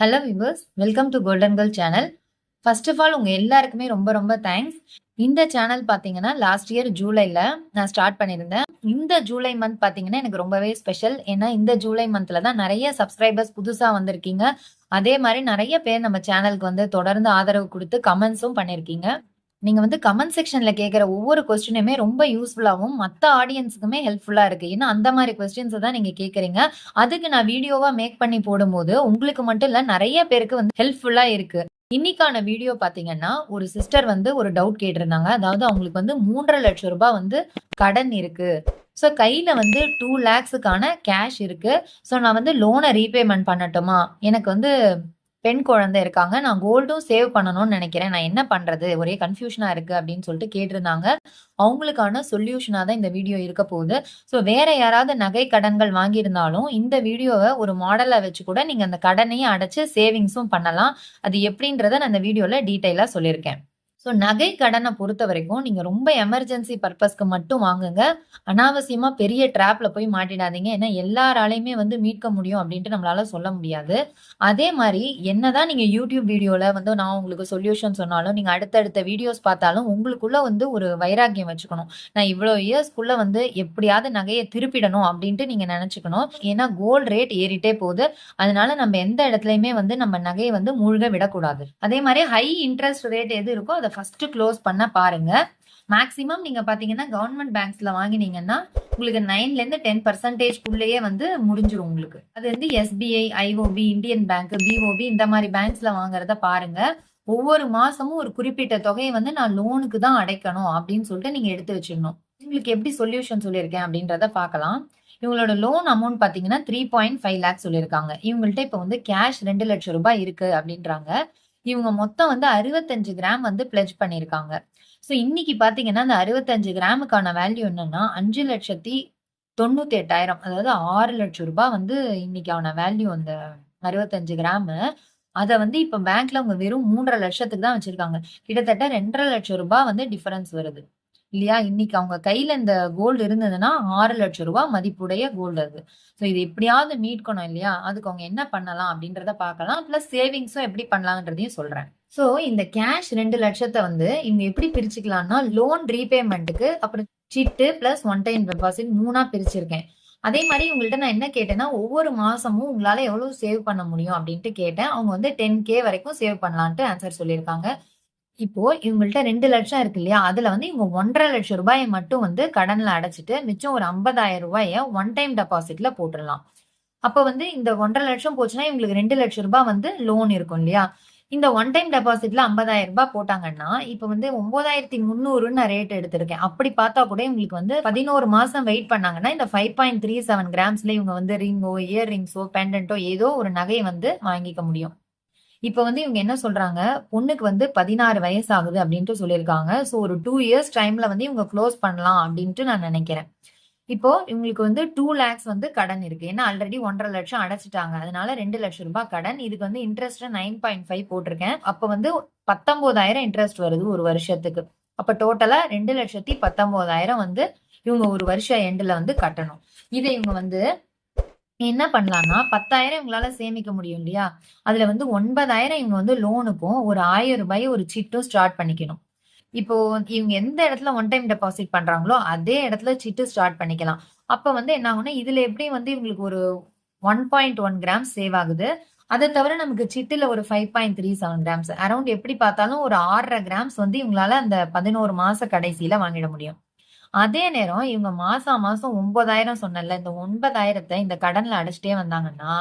Hello viewers welcome to golden girl channel first of all உங்கள் எல்லாருக்குமே ரொம்ப ரொம்ப தேங்க்ஸ் இந்த சேனல் பார்த்தீங்கன்னா லாஸ்ட் இயர் ஜூலையில் நான் ஸ்டார்ட் பண்ணியிருந்தேன். இந்த ஜூலை மந்த் பார்த்தீங்கன்னா எனக்கு ரொம்பவே ஸ்பெஷல் ஏன்னா இந்த ஜூலை மந்தில் தான் நிறைய சப்ஸ்கிரைபர்ஸ் புதுசாக வந்திருக்கீங்க. அதே மாதிரி நிறைய பேர் நம்ம சேனலுக்கு வந்து தொடர்ந்து ஆதரவு கொடுத்து கமெண்ட்ஸும் பண்ணியிருக்கீங்க நீங்கள் வந்து கமெண்ட் செக்ஷனில் கேட்குற ஒவ்வொரு கொஸ்டினுமே ரொம்ப யூஸ்ஃபுல்லாகவும் மற்ற ஆடியன்ஸுக்குமே ஹெல்ப்ஃபுல்லாக இருக்குது ஏன்னா அந்த மாதிரி கொஸ்டின்ஸை தான் நீங்கள் கேட்குறீங்க அதுக்கு நான் வீடியோவாக மேக் பண்ணி போடும்போது உங்களுக்கு மட்டும் இல்லை நிறைய பேருக்கு வந்து ஹெல்ப்ஃபுல்லாக இருக்குது இன்னைக்கான வீடியோ பார்த்தீங்கன்னா ஒரு சிஸ்டர் வந்து ஒரு டவுட் கேட்டிருந்தாங்க. அதாவது அவங்களுக்கு வந்து மூன்றரை லட்சம் ரூபாய் வந்து கடன் இருக்குது ஸோ கையில் வந்து டூ லேக்ஸுக்கான கேஷ் இருக்குது ஸோ நான் வந்து லோனை ரீபேமெண்ட் பண்ணட்டுமா? எனக்கு வந்து பெண் குழந்தை இருக்காங்க. நான் கோல்டும் சேவ் பண்ணணும்னு நினைக்கிறேன். நான் என்ன பண்ணுறது ஒரே கன்ஃபியூஷனாக இருக்குது அப்படின்னு சொல்லிட்டு கேட்டிருந்தாங்க. அவங்களுக்கான சொல்யூஷனாக தான் இந்த வீடியோ இருக்க போகுது. ஸோ வேற யாராவது நகை கடன்கள் வாங்கியிருந்தாலும் இந்த வீடியோவை ஒரு மாடலாக வச்சு கூட நீங்கள் அந்த கடனையும் அடைச்சி சேவிங்ஸும் பண்ணலாம். அது எப்படின்றத நான் இந்த வீடியோவில் டீட்டெயிலாக சொல்லியிருக்கேன். ஸோ நகை கடனை பொறுத்த வரைக்கும் நீங்கள் ரொம்ப எமர்ஜென்சி பர்பஸ்க்கு மட்டும் வாங்குங்க. அனாவசியமாக பெரிய ட்ராப்பில் போய் மாட்டிடாதீங்க. ஏன்னா எல்லாராலையுமே வந்து மீட்க முடியும் அப்படின்ட்டு நம்மளால சொல்ல முடியாது. அதே மாதிரி என்னதான் நீங்கள் யூடியூப் வீடியோவில் வந்து நான் உங்களுக்கு சொல்யூஷன் சொன்னாலும் நீங்கள் அடுத்தடுத்த வீடியோஸ் பார்த்தாலும் உங்களுக்குள்ள வந்து ஒரு வைராக்கியம் வச்சுக்கணும். நான் இவ்வளோ இயர்ஸ்க்குள்ள வந்து எப்படியாவது நகையை திருப்பிடணும் அப்படின்ட்டு நீங்கள் நினச்சிக்கணும். ஏன்னா கோல்டு ரேட் ஏறிட்டே போகுது. அதனால நம்ம எந்த இடத்துலையுமே வந்து நம்ம நகையை வந்து மூழ்க விடக்கூடாது. அதே மாதிரி ஹை இன்ட்ரெஸ்ட் ரேட் எது இருக்கோ அதை ஃபர்ஸ்ட் க்ளோஸ் பண்ண பாருங்க. மேக்ஸிமம் நீங்க பாத்தீங்கன்னா கவர்மெண்ட் பேங்க்ஸ்ல வாங்கினீங்கன்னா உங்களுக்கு நைன்ல இருந்து டென் பர்சன்டேஜ்க்குள்ளேயே வந்து முடிஞ்சிடும் உங்களுக்கு. அது வந்து SBI IOB Indian bank BOB இந்த மாதிரி பேங்க்ஸ்ல வாங்குறத பாருங்க. ஒவ்வொரு மாசமும் ஒரு குறிப்பிட்ட தொகையை வந்து நான் லோனுக்கு தான் அடைக்கணும் அப்படின்னு சொல்லிட்டு நீங்க எடுத்து வச்சிடணும். உங்களுக்கு எப்படி சொல்யூஷன் சொல்லியிருக்கேன் அப்படின்றத பார்க்கலாம் இவங்களோட லோன் அமௌண்ட் பார்த்தீங்கன்னா த்ரீ பாயிண்ட் ஃபைவ் லேக்ஸ் சொல்லியிருக்காங்க. இவங்கள்ட்ட இப்போ வந்து கேஷ் ரெண்டு லட்சம் ரூபாய் இருக்கு அப்படின்றாங்க. இவங்க மொத்தம் வந்து அறுபத்தஞ்சு கிராம் வந்து பிளட்ஜ் பண்ணியிருக்காங்க ஸோ இன்னைக்கு பார்த்தீங்கன்னா அந்த அறுபத்தஞ்சு கிராமுக்கான வேல்யூ என்னன்னா அஞ்சு லட்சத்தி தொண்ணூத்தி எட்டாயிரம் அதாவது ஆறு லட்சம் ரூபாய் வந்து இன்னைக்கான வேல்யூ அந்த அறுபத்தஞ்சு கிராமு. அதை வந்து இப்போ பேங்க்ல அவங்க வெறும் மூன்றரை லட்சத்துக்கு தான் வச்சிருக்காங்க. கிட்டத்தட்ட ரெண்டரை லட்சம் ரூபாய் வந்து டிஃபரன்ஸ் வருது. இல்லையா? இன்னைக்கு அவங்க கையில இந்த கோல்டு இருந்ததுன்னா ஆறு லட்சம் ரூபாய் மதிப்புடைய கோல்டு அது. ஸோ இது எப்படியாவது மீட்கணும் இல்லையா? அதுக்கு அவங்க என்ன பண்ணலாம் அப்படின்றத பார்க்கலாம். ப்ளஸ் சேவிங்ஸும் எப்படி பண்ணலான்றதையும் சொல்றேன். ஸோ இந்த கேஷ் ரெண்டு லட்சத்தை வந்து இவங்க எப்படி பிரிச்சுக்கலாம்னா லோன் ரீபேமெண்ட்டுக்கு அப்புறம் chit plus one time deposit மூணா பிரிச்சிருக்கேன். அதே மாதிரி உங்கள்கிட்ட நான் என்ன கேட்டேன்னா ஒவ்வொரு மாசமும் உங்களால எவ்வளவு சேவ் பண்ண முடியும் அப்படின்ட்டு கேட்டேன். அவங்க வந்து டென் கே வரைக்கும் சேவ் பண்ணலான்ட்டு ஆன்சர் சொல்லியிருக்காங்க. இப்போ இவங்கள்ட்ட ரெண்டு லட்சம் இருக்கு இல்லையா? அதுல வந்து இவங்க ஒன்றரை லட்சம் ரூபாயை மட்டும் வந்து கடன்ல அடைச்சிட்டு மிச்சம் ஒரு ஐம்பதாயிரம் ரூபாய ஒன் டைம் டெபாசிட்ல போட்டுடலாம். அப்ப வந்து இந்த ஒன்றரை லட்சம் போச்சுன்னா இவங்களுக்கு ரெண்டு லட்சம் ரூபாய் வந்து லோன் இருக்கும் இல்லையா? இந்த ஒன் டைம் டெபாசிட்ல ஐம்பதாயிரம் ரூபாய் போட்டாங்கன்னா இப்ப வந்து ஒன்பதாயிரத்தி முந்நூறுன்னு நான் ரேட் எடுத்திருக்கேன். அப்படி பார்த்தா கூட இவங்களுக்கு வந்து பதினோரு மாசம் வெயிட் பண்ணாங்கன்னா இந்த ஃபைவ் பாயிண்ட் த்ரீ செவன் கிராம்ஸ்ல இவங்க வந்து ரிங்கோ இயர் ரிங்ஸோ பெண்டன்ட்டோ ஏதோ ஒரு நகையை வந்து வாங்கிக்க முடியும். இப்போ வந்து இவங்க என்ன சொல்றாங்க? பொண்ணுக்கு வந்து பதினாறு வயசு ஆகுது அப்படின்ட்டு சொல்லியிருக்காங்க. ஸோ ஒரு டூ இயர்ஸ் டைம்ல வந்து இவங்க க்ளோஸ் பண்ணலாம் அப்படின்ட்டு நான் நினைக்கிறேன். இப்போ இவங்களுக்கு வந்து டூ லேக்ஸ் வந்து கடன் இருக்கு. ஏன்னா ஆல்ரெடி ஒன்றரை லட்சம் அடைச்சிட்டாங்க. அதனால ரெண்டு லட்சம் ரூபாய் கடன். இதுக்கு வந்து இன்ட்ரெஸ்ட் நைன் பாயிண்ட் ஃபைவ் போட்டிருக்கேன். அப்போ வந்து பத்தொன்பதாயிரம் இன்ட்ரெஸ்ட் வருது ஒரு வருஷத்துக்கு. அப்போ டோட்டலா ரெண்டு லட்சத்தி பத்தொன்பதாயிரம் வந்து இவங்க ஒரு வருஷம் எண்டில் வந்து கட்டணும். இதை இவங்க வந்து என்ன பண்ணலாம்னா பத்தாயிரம் இவங்களால சேமிக்க முடியும் இல்லையா? அதுல வந்து ஒன்பதாயிரம் இவங்க வந்து லோனுக்கும் ஒரு ஆயிரம் ரூபாய் ஒரு சிட்டும் ஸ்டார்ட் பண்ணிக்கணும். இப்போ இவங்க எந்த இடத்துல ஒன் டைம் டெபாசிட் பண்றாங்களோ அதே இடத்துல சிட்டு ஸ்டார்ட் பண்ணிக்கலாம். அப்ப வந்து என்ன ஆகும்னா இதுல எப்படி வந்து இவங்களுக்கு ஒரு one point one grams save ஆகுது? அதை தவிர நமக்கு சிட்டுல ஒரு five point three seven grams around எப்படி பார்த்தாலும் ஒரு ஆறரை கிராம்ஸ் வந்து இவங்களால அந்த பதினோரு மாச கடைசியில வாங்கிட முடியும். அதே நேரம் இவங்க மாசம் மாசம் ஒன்பதாயிரம் சொன்னல இந்த ஒன்பதாயிரத்தை இந்த கடன்ல அடைச்சிட்டே வந்தாங்கன்னா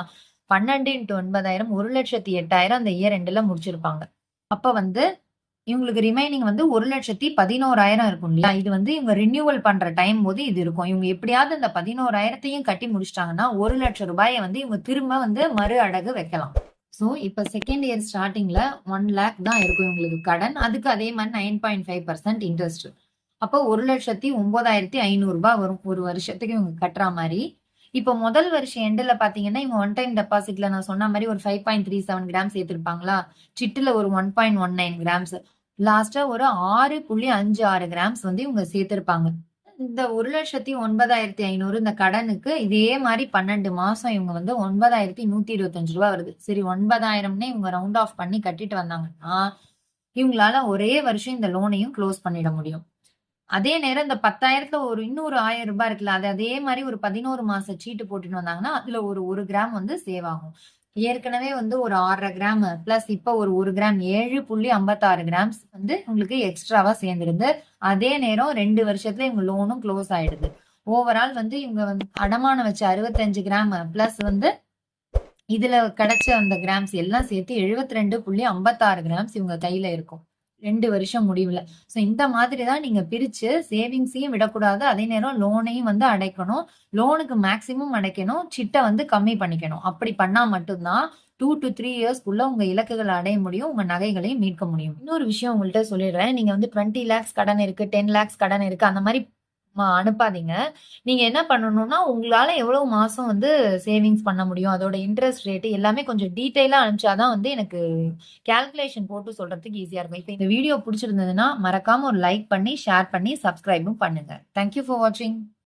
பன்னெண்டு இன்ட்டு ஒன்பதாயிரம் ஒரு லட்சத்தி எட்டாயிரம் அந்த இயர் ரெண்டுல முடிச்சிருப்பாங்க. அப்ப வந்து இவங்களுக்கு ரிமைனிங் வந்து ஒரு லட்சத்தி பதினோராயிரம் இருக்கும் இல்லையா? இது வந்து இவங்க ரினியூவல் பண்ற டைம் போது இது இருக்கும். இவங்க எப்படியாவது இந்த பதினோராயிரத்தையும் கட்டி முடிச்சிட்டாங்கன்னா ஒரு லட்சம் ரூபாயை வந்து இவங்க திரும்ப வந்து மறு அடகு வைக்கலாம். ஸோ இப்போ செகண்ட் இயர் ஸ்டார்டிங்ல ஒன் லேக் தான் இருக்கும் இவங்களுக்கு கடன். அதுக்கு அதே மாதிரி nine point five percent interest அப்போ ஒரு லட்சத்தி ஒன்பதாயிரத்தி ஐநூறு ரூபாய் வரும். ஒரு வருஷத்துக்கு இவங்க கட்டுற மாதிரி. இப்போ முதல் வருஷம் எண்டில் பார்த்தீங்கன்னா இவங்க ஒன் டைம் டெபாசிட்ல நான் சொன்ன மாதிரி ஒரு five point three seven grams ஏற்றிருப்பாங்களா சிட்டில் ஒரு one point one nine grams லாஸ்டா ஒரு ஆறு புள்ளி அஞ்சு ஆறு கிராம்ஸ் வந்து இவங்க சேர்த்திருப்பாங்க. இந்த ஒரு லட்சத்தி ஒன்பதாயிரத்தி ஐநூறு இந்த கடனுக்கு இதே மாதிரி பன்னெண்டு மாசம் இவங்க வந்து ஒன்பதாயிரத்தி நூத்தி இருபத்தஞ்சு ரூபா வருது. சரி ஒன்பதாயிரம்னே இவங்க ரவுண்ட் ஆஃப் பண்ணி கட்டிட்டு வந்தாங்கன்னா இவங்களால ஒரே வருஷம் இந்த லோனையும் க்ளோஸ் பண்ணிட முடியும். அதே நேரம் இந்த பத்தாயிரத்துல ஒரு இன்னொரு ஆயிரம் ரூபாய் இருக்குல்ல அது அதே மாதிரி ஒரு பதினோரு மாச சீட்டு போட்டுட்டு வந்தாங்கன்னா அதுல ஒரு ஒரு கிராம் வந்து சேவ் ஆகும். ஏற்கனவே வந்து ஒரு ஆறரை கிராம் பிளஸ் இப்போ ஒரு ஒரு கிராம் ஏழு புள்ளி ஐம்பத்தாறு கிராம்ஸ் வந்து உங்களுக்கு எக்ஸ்ட்ராவா சேர்ந்துருந்து அதே நேரம் ரெண்டு வருஷத்துல இவங்க லோனும் க்ளோஸ் ஆயிடுது. ஓவரால் வந்து இவங்க வந்து அடமானம் வச்ச அறுபத்தஞ்சு கிராம் பிளஸ் வந்து இதுல கிடைச்ச அந்த கிராம்ஸ் எல்லாம் சேர்த்து எழுபத்தி ரெண்டு புள்ளி ஐம்பத்தாறு கிராம்ஸ் இவங்க கையில இருக்கும். ரெண்டு வருஷம் முடிவில். ஸோ இந்த மாதிரி தான் நீங்கள் பிரித்து சேவிங்ஸையும் விடக்கூடாது. அதே நேரம் லோனையும் வந்து அடைக்கணும். லோனுக்கு மேக்சிமம் அடைக்கணும். சிட்டை வந்து கம்மி பண்ணிக்கணும். அப்படி பண்ணால் மட்டும்தான் டூ டு த்ரீ இயர்ஸ்க்குள்ள உங்க இலக்குகளை அடைய முடியும். உங்க நகைகளையும் மீட்க முடியும். இன்னொரு விஷயம் உங்கள்கிட்ட சொல்லிடுறேன். நீங்க வந்து டுவெண்ட்டி லேக்ஸ் கடன் இருக்கு டென் லேக்ஸ் கடன் இருக்கு அந்த மாதிரி அனுப்பாதீங்க. நீங்க என்ன பண்ணணும்னா உங்களால எவ்வளவு மாசம் வந்து சேவிங்ஸ் பண்ண முடியும் அதோட இன்ட்ரெஸ்ட் ரேட் எல்லாமே கொஞ்சம் டீட்டெயிலா அனுப்பிச்சாதான் வந்து எனக்கு கால்குலேஷன் போட்டு சொல்றதுக்கு ஈஸியா இருக்கும். இப்போ இந்த வீடியோ பிடிச்சிருந்ததுன்னா மறக்காம ஒரு லைக் பண்ணி ஷேர் பண்ணி சப்ஸ்கிரைபும் பண்ணுங்க. தேங்க்யூ ஃபார் வாட்சிங்